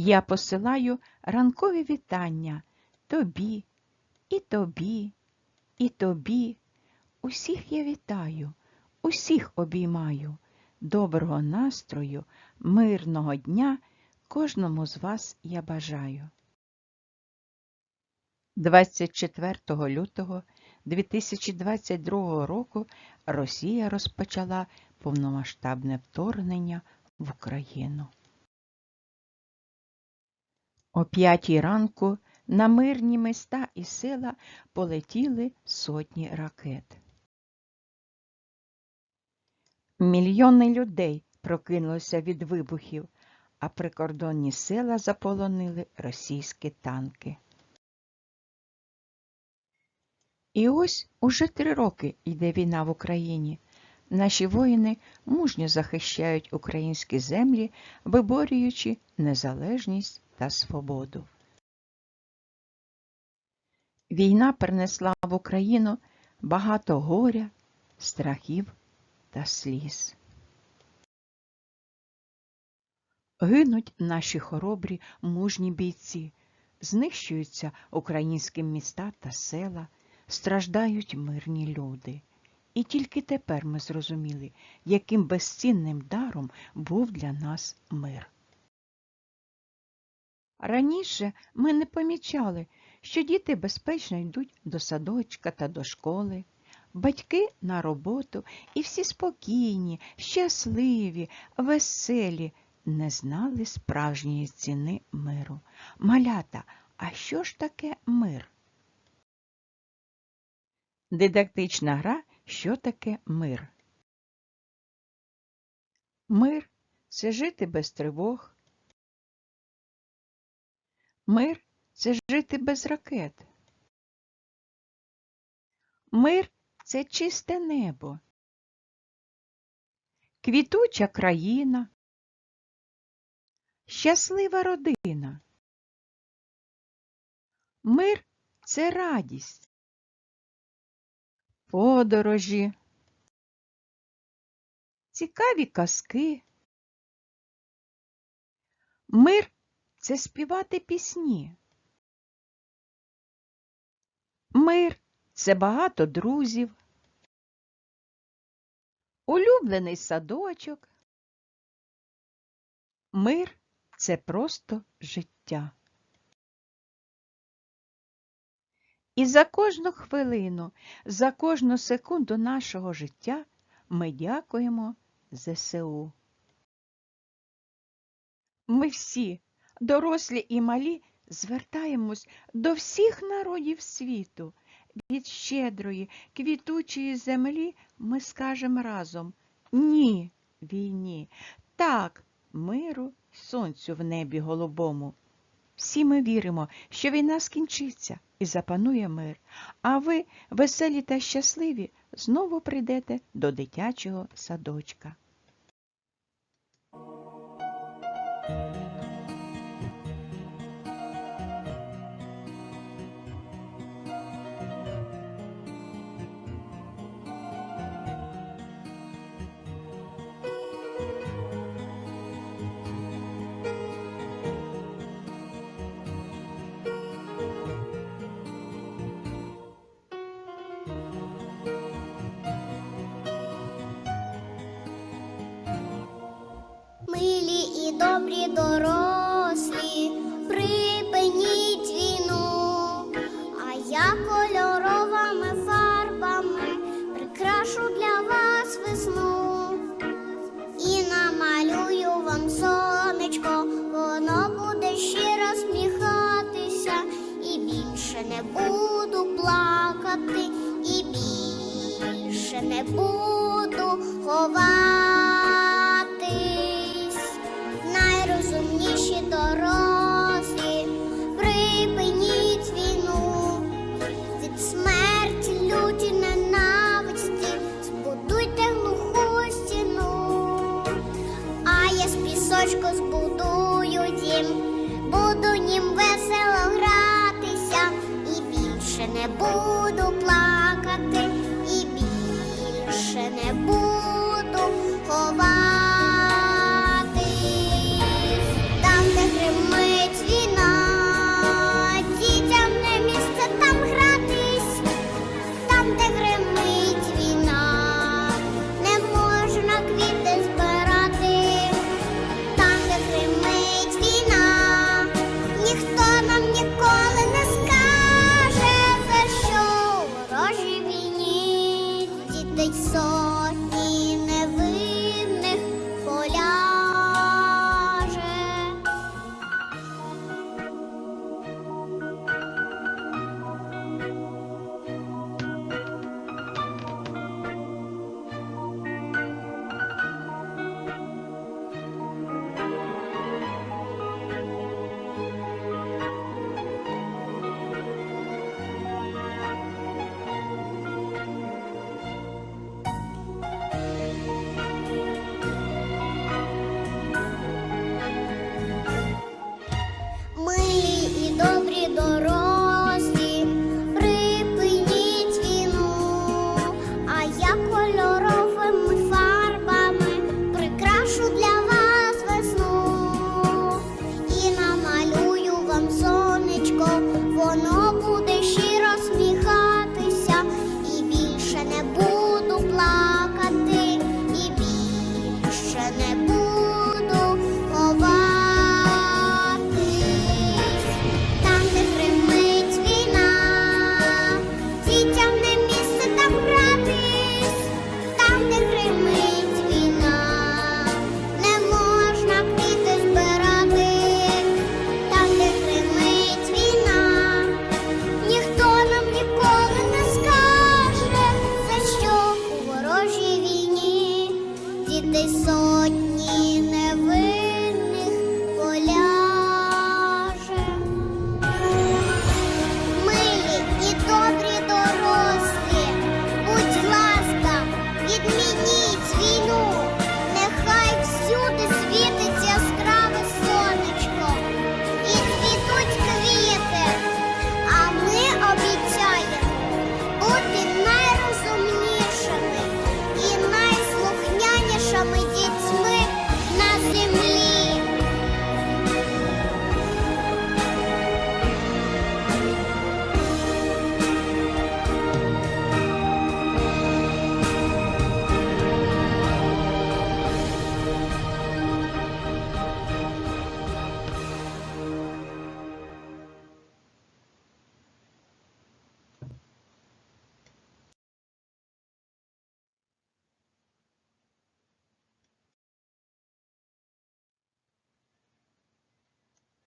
Я посилаю ранкові вітання тобі, і тобі, і тобі. Усіх я вітаю, усіх обіймаю. Доброго настрою, мирного дня кожному з вас я бажаю. 24 лютого 2022 року Росія розпочала повномасштабне вторгнення в Україну. О п'ятій ранку на мирні міста і села полетіли сотні ракет. Мільйони людей прокинулися від вибухів, а прикордонні села заполонили російські танки. І ось уже три роки йде війна в Україні. Наші воїни мужньо захищають українські землі, виборюючи незалежність та свободу. Війна принесла в Україну багато горя, страхів та сліз. Гинуть наші хоробрі мужні бійці, знищуються українські міста та села, страждають мирні люди. І тільки тепер ми зрозуміли, яким безцінним даром був для нас мир. Раніше ми не помічали, що діти безпечно йдуть до садочка та до школи, батьки на роботу і всі спокійні, щасливі, веселі, не знали справжньої ціни миру. Малята, а що ж таке мир? Дидактична гра що таке мир? Мир це жити без тривог. Мир це жити без ракет. Мир це чисте небо. Квітуча країна. Щаслива родина. Мир це радість. Подорожі. Цікаві казки. Мир це співати пісні. Мир це багато друзів. Улюблений садочок. Мир це просто життя. І за кожну хвилину, за кожну секунду нашого життя ми дякуємо ЗСУ. Ми всі, дорослі і малі, звертаємось до всіх народів світу. Від щедрої, квітучої землі ми скажемо разом Ні війні, так, миру, сонцю в небі голубому. Всі ми віримо, що війна скінчиться і запанує мир, а ви, веселі та щасливі, знову прийдете до дитячого садочка. Добрі дорослі, припиніть війну, а я кольоровими фарбами прикрашу для вас весну. І намалюю вам сонечко, воно буде щиро сміхатися, і більше не буду плакати, і більше не буду ховатись. Пісочку збудую дім, буду нім весело гратися, і більше не буду плакати, і більше не буду ховати.